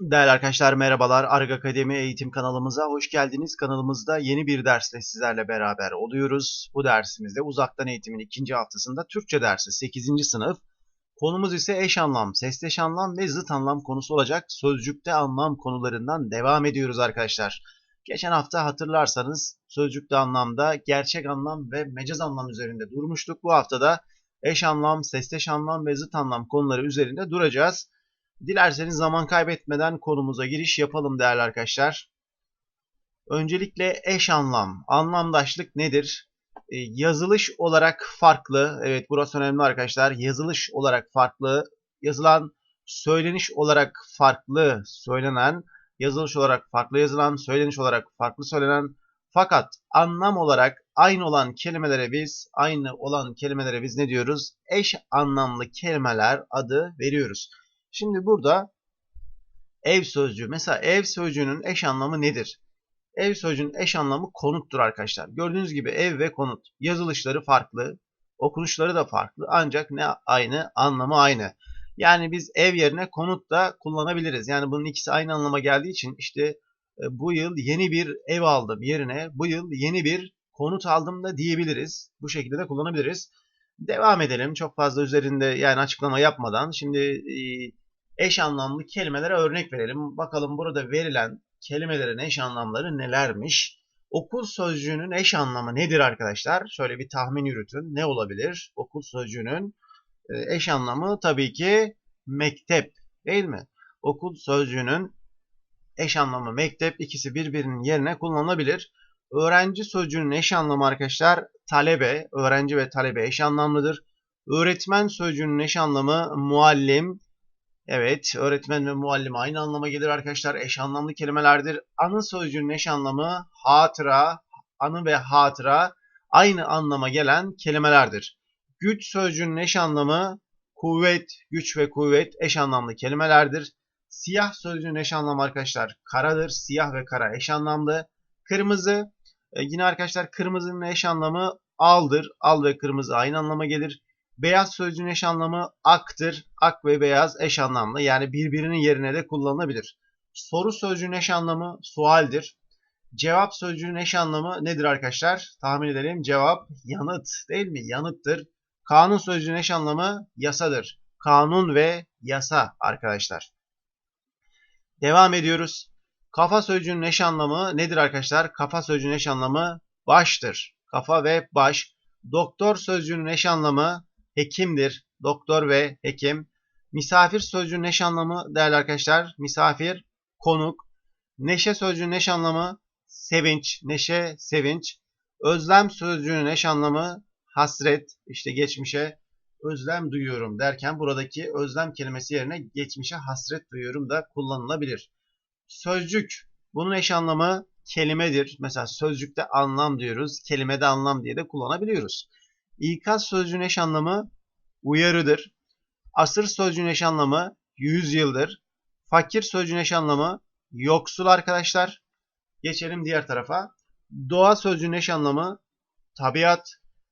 Değerli arkadaşlar merhabalar. Arg Akademi eğitim kanalımıza hoş geldiniz. Kanalımızda yeni bir dersle sizlerle beraber oluyoruz. Bu dersimizde uzaktan eğitimin ikinci haftasında Türkçe dersi 8. sınıf. Konumuz ise eş anlam, sesleş anlam ve zıt anlam konusu olacak. Sözcükte anlam konularından devam ediyoruz arkadaşlar. Geçen hafta hatırlarsanız sözcükte anlamda gerçek anlam ve mecaz anlam üzerinde durmuştuk. Bu haftada eş anlam, sesleş anlam ve zıt anlam konuları üzerinde duracağız. Dilerseniz zaman kaybetmeden konumuza giriş yapalım değerli arkadaşlar. Öncelikle eş anlam, anlamdaşlık nedir? Ee, yazılış olarak farklı, evet burası önemli arkadaşlar. Yazılış olarak farklı, yazılan söyleniş olarak farklı söylenen, yazılış olarak farklı yazılan, söyleniş olarak farklı söylenen fakat anlam olarak aynı olan kelimelere biz, aynı olan kelimelere biz ne diyoruz? Eş anlamlı kelimeler adı veriyoruz. Şimdi burada ev sözcüğü. Mesela ev sözcüğünün eş anlamı nedir? Ev sözcüğünün eş anlamı konuttur arkadaşlar. Gördüğünüz gibi ev ve konut. Yazılışları farklı, okunuşları da farklı ancak ne aynı, anlamı aynı. Yani biz ev yerine konut da kullanabiliriz. Yani bunun ikisi aynı anlama geldiği için işte e, bu yıl yeni bir ev aldım yerine bu yıl yeni bir konut aldım da diyebiliriz. Bu şekilde de kullanabiliriz. Devam edelim. Çok fazla üzerinde yani açıklama yapmadan. Şimdi e, eş anlamlı kelimelere örnek verelim. Bakalım burada verilen kelimelerin eş anlamları nelermiş? Okul sözcüğünün eş anlamı nedir arkadaşlar? Şöyle bir tahmin yürütün. Ne olabilir? Okul sözcüğünün e, eş anlamı tabii ki mektep değil mi? Okul sözcüğünün eş anlamı mektep ikisi birbirinin yerine kullanılabilir. Öğrenci sözcüğünün eş anlamı arkadaşlar talebe, öğrenci ve talebe eş anlamlıdır. Öğretmen sözcüğünün eş anlamı muallim. Evet, öğretmen ve muallim aynı anlama gelir arkadaşlar. Eş anlamlı kelimelerdir. Anı sözcüğünün eş anlamı hatıra, anı ve hatıra aynı anlama gelen kelimelerdir. Güç sözcüğünün eş anlamı kuvvet, güç ve kuvvet eş anlamlı kelimelerdir. Siyah sözcüğünün eş anlamı arkadaşlar karadır. Siyah ve kara eş anlamlı. Kırmızı e, yine arkadaşlar kırmızının eş anlamı aldır. Al ve kırmızı aynı anlama gelir. Beyaz sözcüğün eş anlamı aktır. Ak ve beyaz eş anlamlı. Yani birbirinin yerine de kullanılabilir. Soru sözcüğün eş anlamı sualdir. Cevap sözcüğün eş anlamı nedir arkadaşlar? Tahmin edelim. Cevap yanıt değil mi? Yanıttır. Kanun sözcüğün eş anlamı yasadır. Kanun ve yasa arkadaşlar. Devam ediyoruz. Kafa sözcüğünün eş anlamı nedir arkadaşlar? Kafa sözcüğünün eş anlamı baştır. Kafa ve baş. Doktor sözcüğünün eş anlamı hekimdir. Doktor ve hekim. Misafir sözcüğünün eş anlamı değerli arkadaşlar. Misafir, konuk. Neşe sözcüğünün eş anlamı sevinç, neşe, sevinç. Özlem sözcüğünün eş anlamı hasret, işte geçmişe özlem duyuyorum derken buradaki özlem kelimesi yerine geçmişe hasret duyuyorum da kullanılabilir. Sözcük. Bunun eş anlamı kelimedir. Mesela sözcükte anlam diyoruz. Kelimede anlam diye de kullanabiliyoruz. İkaz sözcüğün eş anlamı uyarıdır. Asır sözcüğün eş anlamı yüz yıldır. Fakir sözcüğün eş anlamı yoksul arkadaşlar. Geçelim diğer tarafa. Doğa sözcüğün eş anlamı tabiat.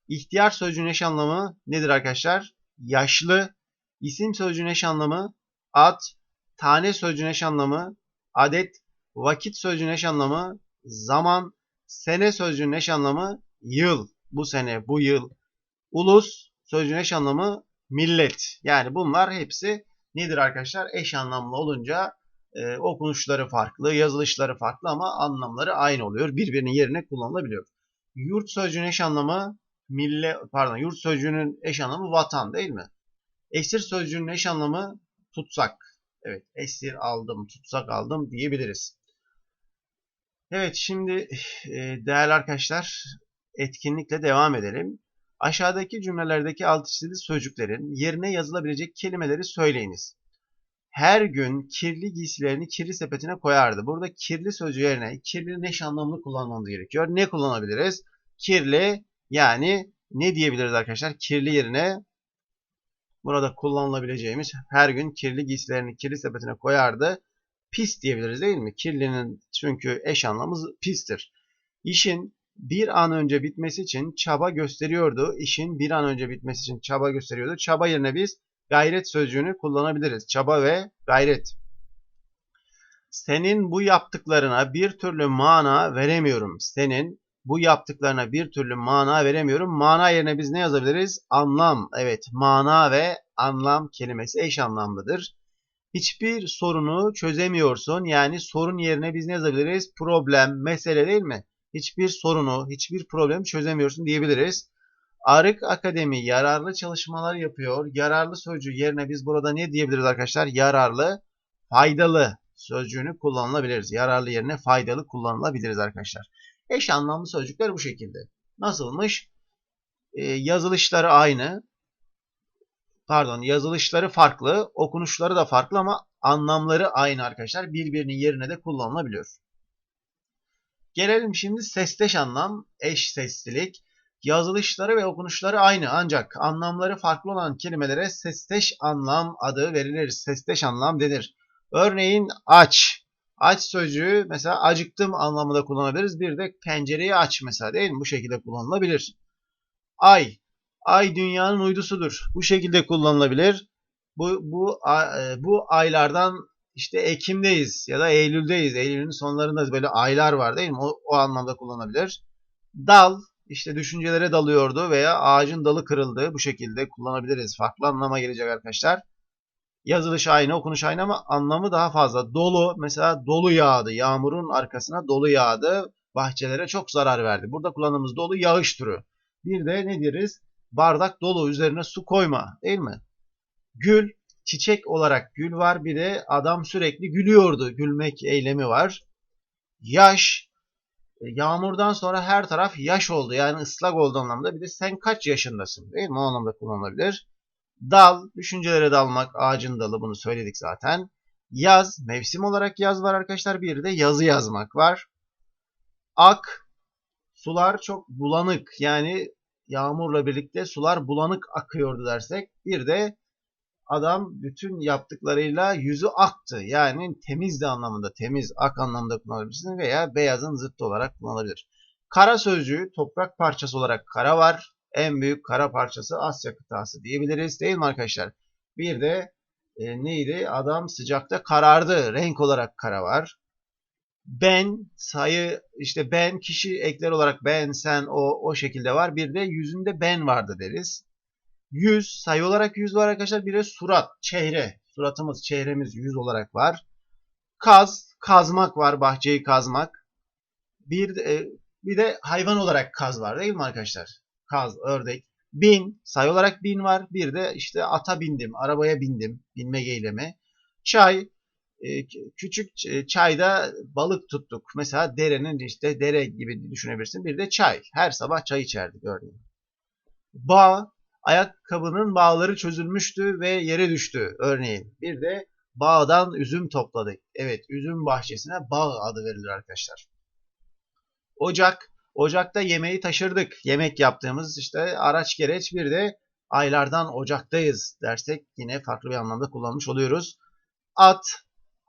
İhtiyar sözcüğün eş anlamı nedir arkadaşlar? Yaşlı. İsim sözcüğün eş anlamı at. Tane sözcüğün eş anlamı adet, vakit sözcüğün eş anlamı zaman, sene sözcüğün eş anlamı yıl, bu sene, bu yıl. Ulus sözcüğün eş anlamı millet. Yani bunlar hepsi nedir arkadaşlar? Eş anlamlı olunca e, okunuşları farklı, yazılışları farklı ama anlamları aynı oluyor. Birbirinin yerine kullanılabiliyor. Yurt sözcüğün eş anlamı mille pardon yurt sözcüğünün eş anlamı vatan değil mi? Esir sözcüğünün eş anlamı tutsak. Evet esir aldım, tutsak aldım diyebiliriz. Evet şimdi e, değerli arkadaşlar etkinlikle devam edelim. Aşağıdaki cümlelerdeki alt çizili sözcüklerin yerine yazılabilecek kelimeleri söyleyiniz. Her gün kirli giysilerini kirli sepetine koyardı. Burada kirli sözcüğü yerine kirli eş anlamlı kullanmamız gerekiyor. Ne kullanabiliriz? Kirli yani ne diyebiliriz arkadaşlar? Kirli yerine burada kullanılabileceğimiz her gün kirli giysilerini kirli sepetine koyardı. Pis diyebiliriz değil mi? Kirlinin çünkü eş anlamı pistir. İşin bir an önce bitmesi için çaba gösteriyordu. İşin bir an önce bitmesi için çaba gösteriyordu. Çaba yerine biz gayret sözcüğünü kullanabiliriz. Çaba ve gayret. Senin bu yaptıklarına bir türlü mana veremiyorum. Senin bu yaptıklarına bir türlü mana veremiyorum. Mana yerine biz ne yazabiliriz? Anlam. Evet, mana ve anlam kelimesi eş anlamlıdır. Hiçbir sorunu çözemiyorsun. Yani sorun yerine biz ne yazabiliriz? Problem, mesele değil mi? Hiçbir sorunu, hiçbir problemi çözemiyorsun diyebiliriz. Arık Akademi yararlı çalışmalar yapıyor. Yararlı sözcüğü yerine biz burada ne diyebiliriz arkadaşlar? Yararlı, faydalı sözcüğünü kullanılabiliriz. Yararlı yerine faydalı kullanılabiliriz arkadaşlar. Eş anlamlı sözcükler bu şekilde. Nasılmış? Ee, yazılışları aynı. Pardon yazılışları farklı. Okunuşları da farklı ama anlamları aynı arkadaşlar. Birbirinin yerine de kullanılabiliyor. Gelelim şimdi sesteş anlam, eş seslilik. Yazılışları ve okunuşları aynı ancak anlamları farklı olan kelimelere sesteş anlam adı verilir. Sesteş anlam denir. Örneğin aç. Aç sözcüğü mesela acıktım anlamında kullanabiliriz. Bir de pencereyi aç mesela değil mi? Bu şekilde kullanılabilir. Ay. Ay dünyanın uydusudur. Bu şekilde kullanılabilir. Bu, bu, bu aylardan işte Ekim'deyiz ya da Eylül'deyiz. Eylül'ün sonlarında böyle aylar var değil mi? O, o anlamda kullanabilir. Dal işte düşüncelere dalıyordu veya ağacın dalı kırıldı. Bu şekilde kullanabiliriz. Farklı anlama gelecek arkadaşlar. Yazılış aynı, okunuş aynı ama anlamı daha fazla. Dolu, mesela dolu yağdı. Yağmurun arkasına dolu yağdı. Bahçelere çok zarar verdi. Burada kullandığımız dolu yağış türü. Bir de ne deriz? Bardak dolu, üzerine su koyma. Değil mi? Gül, çiçek olarak gül var. Bir de adam sürekli gülüyordu. Gülmek eylemi var. Yaş, yağmurdan sonra her taraf yaş oldu. Yani ıslak oldu anlamda. Bir de sen kaç yaşındasın? Değil mi? O anlamda kullanılabilir. Dal, düşüncelere dalmak, ağacın dalı bunu söyledik zaten. Yaz, mevsim olarak yaz var arkadaşlar. Bir de yazı yazmak var. Ak, sular çok bulanık. Yani yağmurla birlikte sular bulanık akıyordu dersek. Bir de adam bütün yaptıklarıyla yüzü aktı. Yani temizdi anlamında, temiz, ak anlamında kullanabilirsiniz veya beyazın zıttı olarak kullanılabilir. Kara sözcüğü toprak parçası olarak kara var en büyük kara parçası Asya kıtası diyebiliriz değil mi arkadaşlar? Bir de e, neydi? Adam sıcakta karardı. Renk olarak kara var. Ben sayı işte ben kişi ekler olarak ben sen o o şekilde var. Bir de yüzünde ben vardı deriz. Yüz sayı olarak yüz var arkadaşlar. Bir de surat, çehre. Suratımız, çehremiz yüz olarak var. Kaz, kazmak var. Bahçeyi kazmak. Bir de, bir de hayvan olarak kaz var değil mi arkadaşlar? kaz, ördek. Bin, sayı olarak bin var. Bir de işte ata bindim, arabaya bindim, binme eylemi. Çay, e, küçük çayda balık tuttuk. Mesela derenin işte dere gibi düşünebilirsin. Bir de çay. Her sabah çay içerdik örneğin. Bağ, ayakkabının bağları çözülmüştü ve yere düştü örneğin. Bir de bağdan üzüm topladık. Evet, üzüm bahçesine bağ adı verilir arkadaşlar. Ocak, Ocakta yemeği taşırdık. Yemek yaptığımız işte araç gereç bir de aylardan ocaktayız dersek yine farklı bir anlamda kullanmış oluyoruz. At.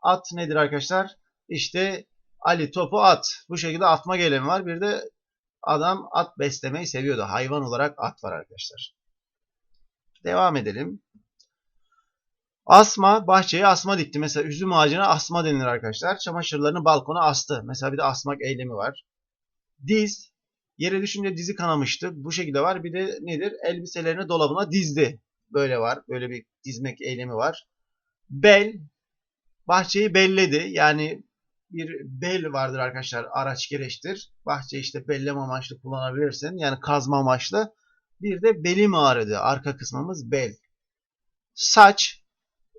At nedir arkadaşlar? İşte Ali topu at. Bu şekilde atma gelemi var. Bir de adam at beslemeyi seviyordu. Hayvan olarak at var arkadaşlar. Devam edelim. Asma, bahçeye asma dikti. Mesela üzüm ağacına asma denilir arkadaşlar. Çamaşırlarını balkona astı. Mesela bir de asmak eylemi var. Diz. Yere düşünce dizi kanamıştı. Bu şekilde var. Bir de nedir? Elbiselerini dolabına dizdi. Böyle var. Böyle bir dizmek eylemi var. Bel. Bahçeyi belledi. Yani bir bel vardır arkadaşlar. Araç gereçtir. Bahçe işte belleme amaçlı kullanabilirsin. Yani kazma amaçlı. Bir de belim ağrıdı. Arka kısmımız bel. Saç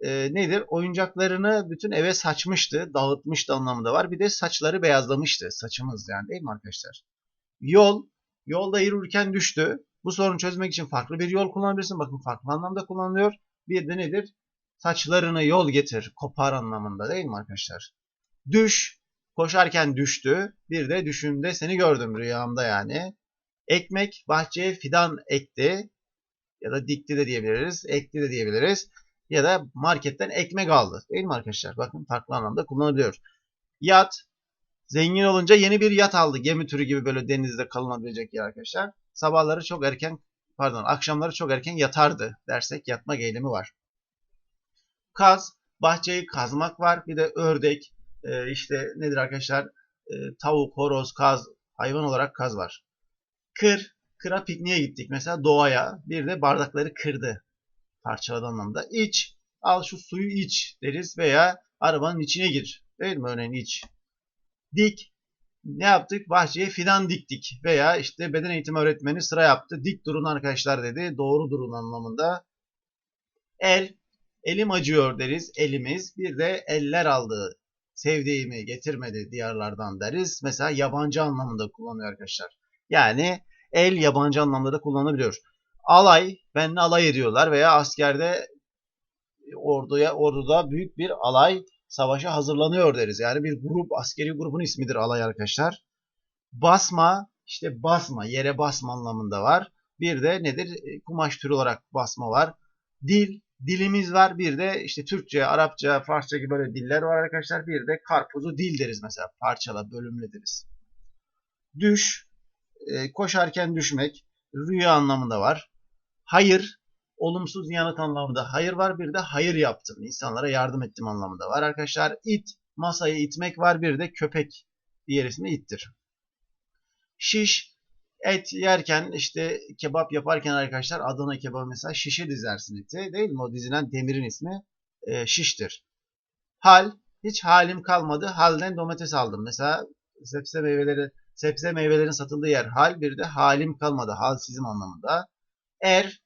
e, nedir? Oyuncaklarını bütün eve saçmıştı. Dağıtmıştı anlamında var. Bir de saçları beyazlamıştı. Saçımız yani değil mi arkadaşlar? Yol. Yolda yürürken düştü. Bu sorunu çözmek için farklı bir yol kullanabilirsin. Bakın farklı anlamda kullanılıyor. Bir de nedir? Saçlarını yol getir. Kopar anlamında değil mi arkadaşlar? Düş. Koşarken düştü. Bir de düşümde seni gördüm rüyamda yani. Ekmek. Bahçeye fidan ekti. Ya da dikti de diyebiliriz. Ekti de diyebiliriz ya da marketten ekmek aldı. Değil mi arkadaşlar? Bakın farklı anlamda kullanılıyor. Yat. Zengin olunca yeni bir yat aldı. Gemi türü gibi böyle denizde kalınabilecek yer arkadaşlar. Sabahları çok erken pardon akşamları çok erken yatardı dersek yatma eylemi var. Kaz. Bahçeyi kazmak var. Bir de ördek. e, işte nedir arkadaşlar? E, tavuk, horoz, kaz, hayvan olarak kaz var. Kır, kıra pikniğe gittik mesela doğaya. Bir de bardakları kırdı. Parçaladı anlamda. İç, al şu suyu iç deriz veya arabanın içine gir. Değil mi örneğin iç. Dik, ne yaptık? Bahçeye fidan diktik veya işte beden eğitimi öğretmeni sıra yaptı. Dik durun arkadaşlar dedi. Doğru durun anlamında. El, elim acıyor deriz. Elimiz. Bir de eller aldı. Sevdiğimi getirmedi diyarlardan deriz. Mesela yabancı anlamında kullanıyor arkadaşlar. Yani el yabancı anlamda da kullanılabiliyor. Alay, benle alay ediyorlar veya askerde orduya orduda büyük bir alay savaşa hazırlanıyor deriz. Yani bir grup, askeri grubun ismidir alay arkadaşlar. Basma, işte basma, yere basma anlamında var. Bir de nedir? Kumaş türü olarak basma var. Dil, dilimiz var. Bir de işte Türkçe, Arapça, Farsça gibi böyle diller var arkadaşlar. Bir de karpuzu dil deriz mesela. Parçala, bölümle deriz. Düş, e, koşarken düşmek, rüya anlamında var. Hayır, olumsuz yanıt anlamında hayır var. Bir de hayır yaptım. İnsanlara yardım ettim anlamında var arkadaşlar. İt, masayı itmek var. Bir de köpek diğer ismi ittir. Şiş, et yerken işte kebap yaparken arkadaşlar Adana kebabı mesela şişe dizersin eti. Değil mi? O dizilen demirin ismi e, şiştir. Hal, hiç halim kalmadı. Halden domates aldım. Mesela sebze meyveleri sebze meyvelerin satıldığı yer hal bir de halim kalmadı. Halsizim anlamında. Er,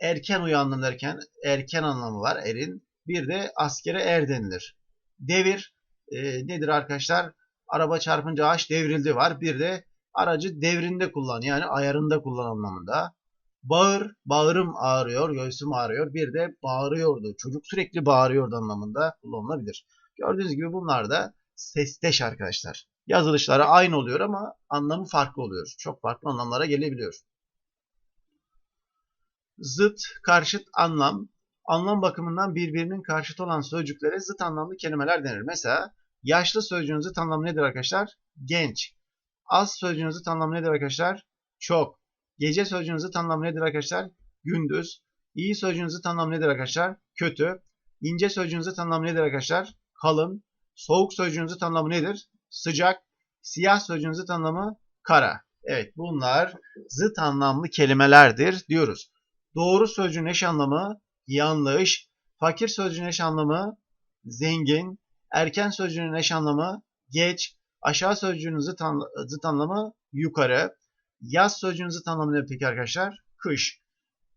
erken uyandım derken erken anlamı var erin. Bir de askere er denilir. Devir e, nedir arkadaşlar? Araba çarpınca ağaç devrildi var. Bir de aracı devrinde kullan yani ayarında kullan anlamında. Bağır, bağırım ağrıyor, göğsüm ağrıyor. Bir de bağırıyordu. Çocuk sürekli bağırıyordu anlamında kullanılabilir. Gördüğünüz gibi bunlar da sesteş arkadaşlar. Yazılışları aynı oluyor ama anlamı farklı oluyor. Çok farklı anlamlara gelebiliyor zıt, karşıt anlam, anlam bakımından birbirinin karşıt olan sözcüklere zıt anlamlı kelimeler denir. Mesela yaşlı sözcüğün zıt anlamı nedir arkadaşlar? Genç. Az sözcüğün zıt anlamı nedir arkadaşlar? Çok. Gece sözcüğün zıt anlamı nedir arkadaşlar? Gündüz. İyi sözcüğün zıt anlamı nedir arkadaşlar? Kötü. İnce sözcüğün zıt anlamı nedir arkadaşlar? Kalın. Soğuk sözcüğün zıt anlamı nedir? Sıcak. Siyah sözcüğün zıt anlamı kara. Evet bunlar zıt anlamlı kelimelerdir diyoruz. Doğru sözcüğün eş anlamı yanlış, fakir sözcüğün eş anlamı zengin, erken sözcüğün eş anlamı geç, aşağı sözcüğün zıt, an, zıt anlamı yukarı, yaz sözcüğün zıt anlamı ne peki arkadaşlar? Kış.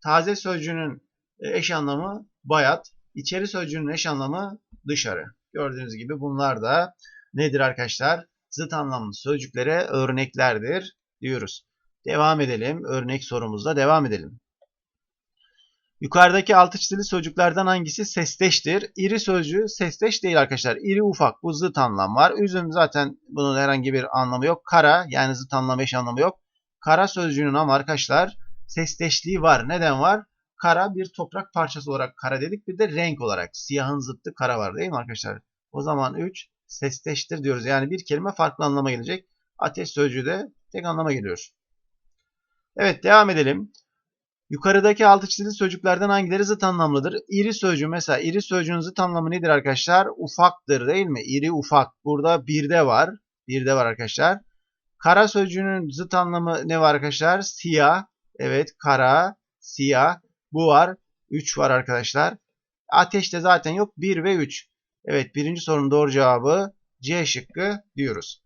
Taze sözcüğünün eş anlamı bayat, içeri sözcüğünün eş anlamı dışarı. Gördüğünüz gibi bunlar da nedir arkadaşlar? Zıt anlamlı sözcüklere örneklerdir diyoruz. Devam edelim. Örnek sorumuzda devam edelim. Yukarıdaki altı çizili sözcüklerden hangisi sesteştir? İri sözcüğü sesteş değil arkadaşlar. İri ufak bu zıt anlam var. Üzüm zaten bunun herhangi bir anlamı yok. Kara yani zıt anlam eş anlamı yok. Kara sözcüğünün ama arkadaşlar sesteşliği var. Neden var? Kara bir toprak parçası olarak kara dedik. Bir de renk olarak siyahın zıttı kara var değil mi arkadaşlar? O zaman 3 sesteştir diyoruz. Yani bir kelime farklı anlama gelecek. Ateş sözcüğü de tek anlama geliyor. Evet devam edelim. Yukarıdaki altı çizili sözcüklerden hangileri zıt anlamlıdır? İri sözcüğü mesela iri sözcüğün zıt anlamı nedir arkadaşlar? Ufaktır değil mi? İri ufak. Burada birde var. Birde var arkadaşlar. Kara sözcüğünün zıt anlamı ne var arkadaşlar? Siyah. Evet kara, siyah. Bu var. 3 var arkadaşlar. Ateşte zaten yok. 1 ve 3. Evet birinci sorunun doğru cevabı C şıkkı diyoruz.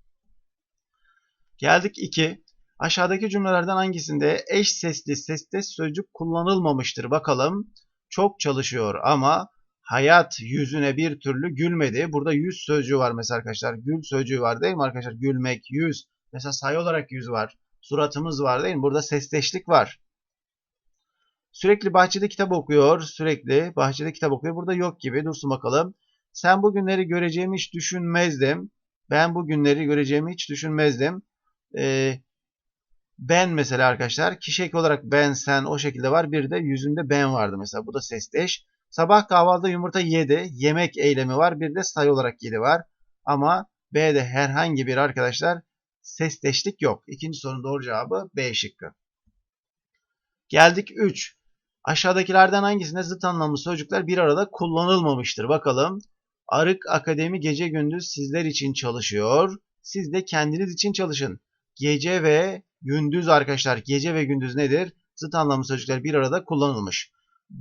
Geldik 2. Aşağıdaki cümlelerden hangisinde eş sesli sesli sözcük kullanılmamıştır? Bakalım. Çok çalışıyor ama hayat yüzüne bir türlü gülmedi. Burada yüz sözcüğü var mesela arkadaşlar. Gül sözcüğü var değil mi arkadaşlar? Gülmek, yüz. Mesela sayı olarak yüz var. Suratımız var değil mi? Burada sesleşlik var. Sürekli bahçede kitap okuyor. Sürekli bahçede kitap okuyor. Burada yok gibi. Dursun bakalım. Sen bu günleri göreceğimi hiç düşünmezdim. Ben bu günleri göreceğimi hiç düşünmezdim. Ee, ben mesela arkadaşlar kişi olarak ben, sen o şekilde var. Bir de yüzünde ben vardı mesela. Bu da sesleş. Sabah kahvaltıda yumurta yedi. Yemek eylemi var. Bir de sayı olarak yedi var. Ama B'de herhangi bir arkadaşlar sesleşlik yok. İkinci sorunun doğru cevabı B şıkkı. Geldik 3. Aşağıdakilerden hangisinde zıt anlamlı sözcükler bir arada kullanılmamıştır? Bakalım. Arık Akademi gece gündüz sizler için çalışıyor. Siz de kendiniz için çalışın. Gece ve gündüz arkadaşlar. Gece ve gündüz nedir? Zıt anlamlı sözcükler bir arada kullanılmış.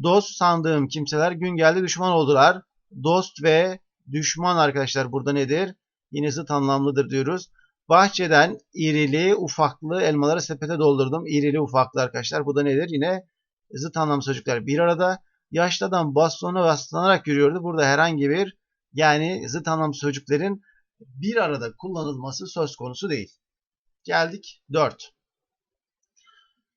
Dost sandığım kimseler gün geldi düşman oldular. Dost ve düşman arkadaşlar burada nedir? Yine zıt anlamlıdır diyoruz. Bahçeden irili ufaklı elmaları sepete doldurdum. İrili ufaklı arkadaşlar. Bu da nedir? Yine zıt anlamlı sözcükler bir arada. Yaşlı adam bastonu baslanarak yürüyordu. Burada herhangi bir yani zıt anlamlı sözcüklerin bir arada kullanılması söz konusu değil. Geldik 4.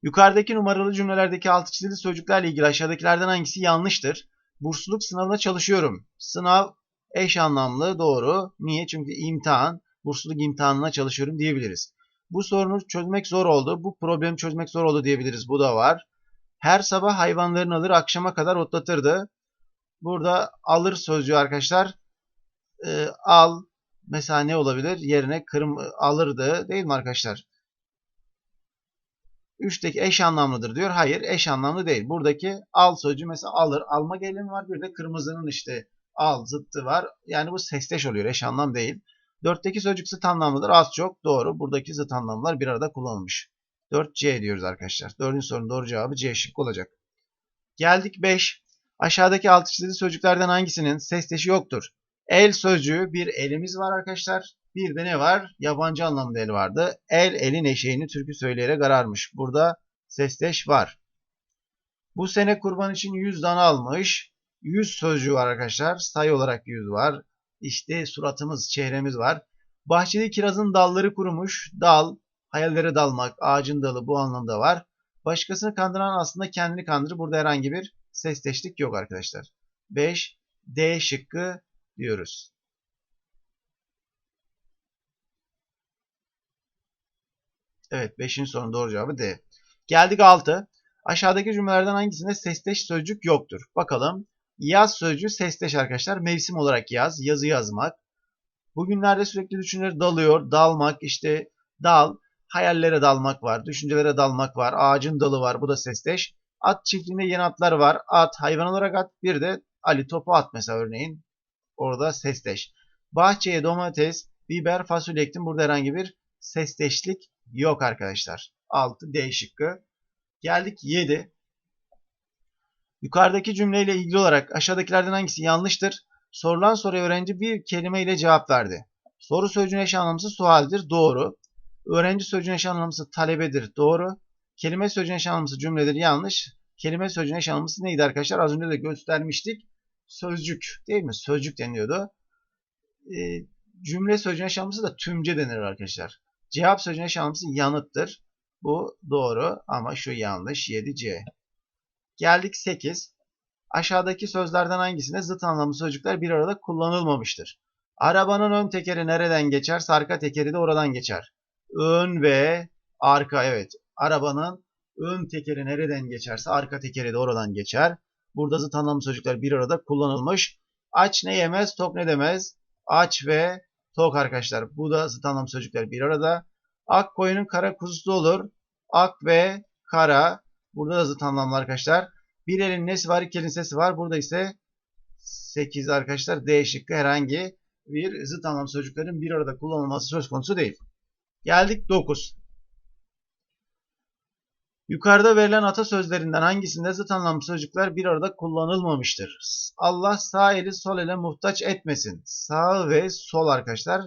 Yukarıdaki numaralı cümlelerdeki altı çizili sözcüklerle ilgili aşağıdakilerden hangisi yanlıştır? Bursluluk sınavına çalışıyorum. Sınav eş anlamlı doğru. Niye? Çünkü imtihan, bursluluk imtihanına çalışıyorum diyebiliriz. Bu sorunu çözmek zor oldu. Bu problemi çözmek zor oldu diyebiliriz. Bu da var. Her sabah hayvanlarını alır, akşama kadar otlatırdı. Burada alır sözcüğü arkadaşlar. E, al mesela ne olabilir? Yerine kırm alırdı değil mi arkadaşlar? Üçteki eş anlamlıdır diyor. Hayır eş anlamlı değil. Buradaki al sözcüğü mesela alır. Alma gelin var. Bir de kırmızının işte al zıttı var. Yani bu sesleş oluyor. Eş anlam değil. Dörtteki sözcük zıt anlamlıdır. Az çok doğru. Buradaki zıt anlamlar bir arada kullanılmış. 4C diyoruz arkadaşlar. Dördüncü sorunun doğru cevabı C şık olacak. Geldik 5. Aşağıdaki altı çizili sözcüklerden hangisinin sesleşi yoktur? El sözcüğü bir elimiz var arkadaşlar. Bir de ne var? Yabancı anlamda el vardı. El elin eşeğini türkü söyleyerek ararmış. Burada sesleş var. Bu sene kurban için 100 dana almış. 100 sözcüğü var arkadaşlar. Sayı olarak 100 var. İşte suratımız, çehremiz var. Bahçede kirazın dalları kurumuş. Dal, hayallere dalmak, ağacın dalı bu anlamda var. Başkasını kandıran aslında kendini kandırır. Burada herhangi bir sesleşlik yok arkadaşlar. 5. D şıkkı diyoruz. Evet 5. sorunun doğru cevabı D. Geldik 6. Aşağıdaki cümlelerden hangisinde sesleş sözcük yoktur? Bakalım. Yaz sözcüğü sesleş arkadaşlar. Mevsim olarak yaz, yazı yazmak. Bugünlerde sürekli düşünceler dalıyor, dalmak, işte dal, hayallere dalmak var, düşüncelere dalmak var, ağacın dalı var, bu da sesleş. At çiftliğinde yeni atlar var, at, hayvan olarak at, bir de Ali topu at mesela örneğin. Orada sesleş. Bahçeye domates, biber, fasulye ektim. Burada herhangi bir sesleşlik yok arkadaşlar. 6 D şıkkı. Geldik 7. Yukarıdaki cümleyle ilgili olarak aşağıdakilerden hangisi yanlıştır? Sorulan soruya öğrenci bir kelimeyle cevap verdi. Soru sözcüğün eş anlamlısı sualdir. Doğru. Öğrenci sözcüğün eş anlamlısı talebedir. Doğru. Kelime sözcüğün eş anlamlısı cümledir. Yanlış. Kelime sözcüğün eş anlamlısı neydi arkadaşlar? Az önce de göstermiştik. Sözcük değil mi? Sözcük deniyordu. E, cümle sözcüğün eş anlamlısı da tümce denir arkadaşlar. Cevap sözcüğün eş anlamlısı yanıttır. Bu doğru ama şu yanlış. 7C. Geldik 8. Aşağıdaki sözlerden hangisinde zıt anlamlı sözcükler bir arada kullanılmamıştır? Arabanın ön tekeri nereden geçer? Arka tekeri de oradan geçer. Ön ve arka evet. Arabanın ön tekeri nereden geçerse arka tekeri de oradan geçer. Burada zıt anlamlı sözcükler bir arada kullanılmış. Aç ne yemez, tok ne demez. Aç ve tok arkadaşlar. Bu da zıt anlamlı sözcükler bir arada. Ak koyunun kara kuzusu olur. Ak ve kara. Burada da zıt anlamlı arkadaşlar. Bir elin nesi var, iki elin sesi var. Burada ise 8 arkadaşlar D şıkkı herhangi bir zıt anlamlı sözcüklerin bir arada kullanılması söz konusu değil. Geldik 9. Yukarıda verilen atasözlerinden hangisinde zıt anlamlı sözcükler bir arada kullanılmamıştır? Allah sağ eli sol ele muhtaç etmesin. Sağ ve sol arkadaşlar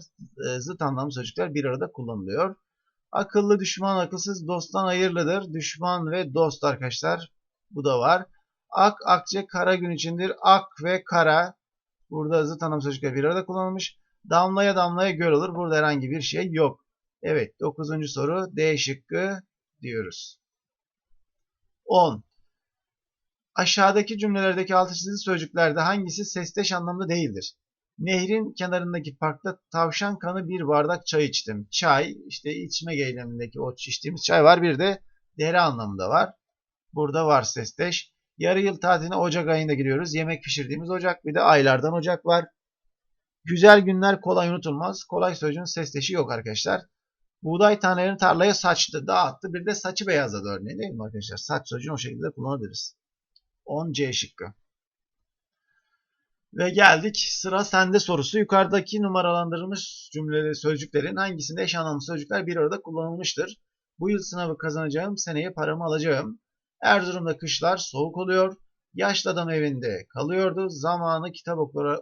e, zıt anlamlı sözcükler bir arada kullanılıyor. Akıllı düşman akılsız dosttan hayırlıdır. Düşman ve dost arkadaşlar bu da var. Ak, akçe, kara gün içindir. Ak ve kara. Burada zıt anlam sözcükler bir arada kullanılmış. Damlaya damlaya göl olur. Burada herhangi bir şey yok. Evet. Dokuzuncu soru D şıkkı diyoruz. 10. Aşağıdaki cümlelerdeki altı çizili sözcüklerde hangisi sesleş anlamda değildir? Nehrin kenarındaki parkta tavşan kanı bir bardak çay içtim. Çay işte içme eylemindeki o içtiğimiz çay var. Bir de dere anlamında var. Burada var sesleş. Yarı yıl tatiline Ocak ayında giriyoruz. Yemek pişirdiğimiz Ocak. Bir de aylardan Ocak var. Güzel günler kolay unutulmaz. Kolay sözcüğün sesleşi yok arkadaşlar. Buğday tanelerini tarlaya saçtı, dağıttı. Bir de saçı beyazladı örneğin değil mi arkadaşlar? Saç sözcüğünü o şekilde kullanabiliriz. 10 C şıkkı. Ve geldik sıra sende sorusu. Yukarıdaki numaralandırılmış cümleleri sözcüklerin hangisinde eş anlamlı sözcükler bir arada kullanılmıştır? Bu yıl sınavı kazanacağım, seneye paramı alacağım. Erzurum'da kışlar soğuk oluyor. Yaşlı adam evinde kalıyordu. Zamanı kitap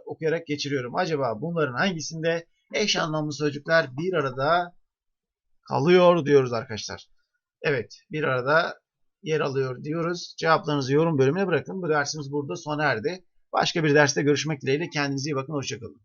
okuyarak geçiriyorum. Acaba bunların hangisinde eş anlamlı sözcükler bir arada kalıyor diyoruz arkadaşlar. Evet, bir arada yer alıyor diyoruz. Cevaplarınızı yorum bölümüne bırakın. Bu dersimiz burada sona erdi. Başka bir derste görüşmek dileğiyle. Kendinize iyi bakın. Hoşçakalın.